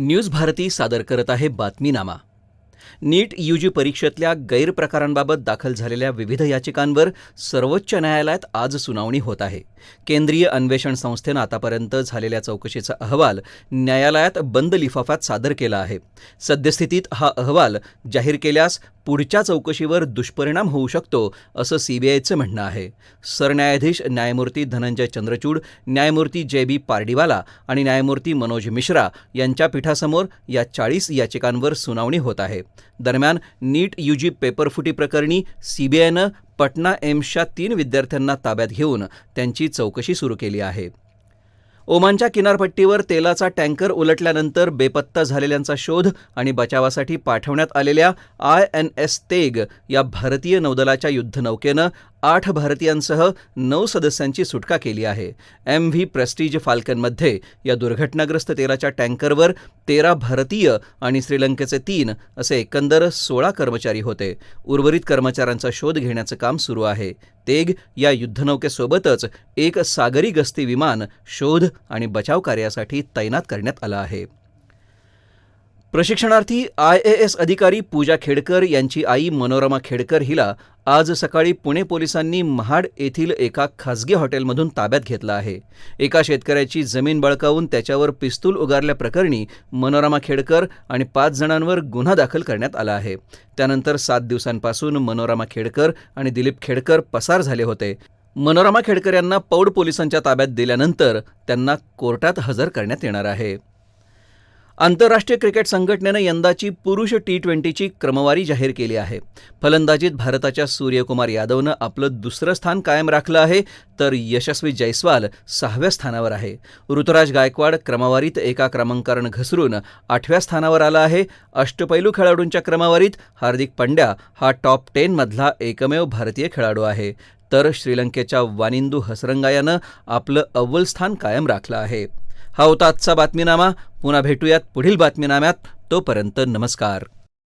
News Bharti सादर करत आहे बातमीनामा. नीट यूजी परीक्षेतल्या गैरप्रकारांबाबत दाखल झालेल्या विविध याचिकांवर सर्वोच्च न्यायालयात आज सुनावणी होत आहे. केंद्रीय अन्वेषण संस्थेनं आतापर्यंत झालेल्या चौकशीचा अहवाल न्यायालयात बंद लिफाफ्यात सादर केला आहे. सद्यस्थितीत हा अहवाल जाहीर केल्यास पुढच्या चौकशीवर दुष्परिणाम होऊ शकतो असं सीबीआयचं म्हणणं आहे. सरन्यायाधीश न्यायमूर्ती धनंजय चंद्रचूड न्यायमूर्ती जे बी पारडीवाला आणि न्यायमूर्ती मनोज मिश्रा यांच्या पीठासमोर या चाळीस याचिकांवर सुनावणी होत आहे. दरम्यान नीट यूजी पेपरफुटी प्रकरणी सीबीआयनं पटना एम्सच्या तीन विद्यार्थ्यांना ताब्यात घेऊन त्यांची चौकशी सुरू केली आहे. ओमानच्या किनारपट्टीवर तेलाचा टँकर उलटल्यानंतर बेपत्ता झालेल्यांचा शोध आणि बचावासाठी पाठवण्यात आलेल्या आय एन एस तेग या भारतीय नौदलाच्या युद्धनौकेनं आठ भारतीयांसह नऊ सदस्यांची सुटका केली आहे. एम व्ही प्रेस्टिज फाल्कनमध्ये या दुर्घटनाग्रस्त तेलाच्या टँकरवर तेरा भारतीय आणि श्रीलंकेचे तीन असे एकंदर सोळा कर्मचारी होते. उर्वरित कर्मचाऱ्यांचा शोध घेण्याचं काम सुरू आहे. तेग या युद्धनौकेसोबतच एक सागरी गस्ती विमान शोध आणि बचाव कार्यासाठी तैनात करण्यात आलं आहे. प्रशिक्षणार्थी आय ए एस अधिकारी पूजा खेडकर यांची आई मनोरमा खेडकर हिला आज सकाळी पुणे पोलिसांनी महाड येथील एका खासगी हॉटेलमधून ताब्यात घेतलं आहे. एका शेतकऱ्याची जमीन बळकावून त्याच्यावर पिस्तूल उगारल्याप्रकरणी मनोरमा खेडकर आणि पाच जणांवर गुन्हा दाखल करण्यात आला आहे. त्यानंतर सात दिवसांपासून मनोरमा खेडकर आणि दिलीप खेडकर पसार झाले होते. मनोरमा खेडकर यांना पौड पोलिसांच्या ताब्यात दिल्यानंतर त्यांना कोर्टात हजर करण्यात येणार आहे. आंतरराष्ट्रीय क्रिकेट संघटनेनं यंदाची पुरुष टी ट्वेंटीची क्रमवारी जाहीर केली आहे. फलंदाजीत भारताच्या सूर्यकुमार यादवनं आपलं दुसरं स्थान कायम राखलं आहे तर यशस्वी जयस्वाल सहाव्या स्थानावर आहे. ऋतुराज गायकवाड क्रमवारीत एका क्रमांकानं घसरून आठव्या स्थानावर आला आहे. अष्टपैलू खेळाडूंच्या क्रमवारीत हार्दिक पंड्या हा टॉप टेनमधला एकमेव भारतीय खेळाडू आहे. तर श्रीलंकेच्या वानिंदू हसरंगा यानं आपलं अव्वल स्थान कायम राखलं आहे. हा होता आजचा बातमीनामा. पुन्हा भेटूयात पुढील बातमीनाम्यात. तोपर्यंत नमस्कार.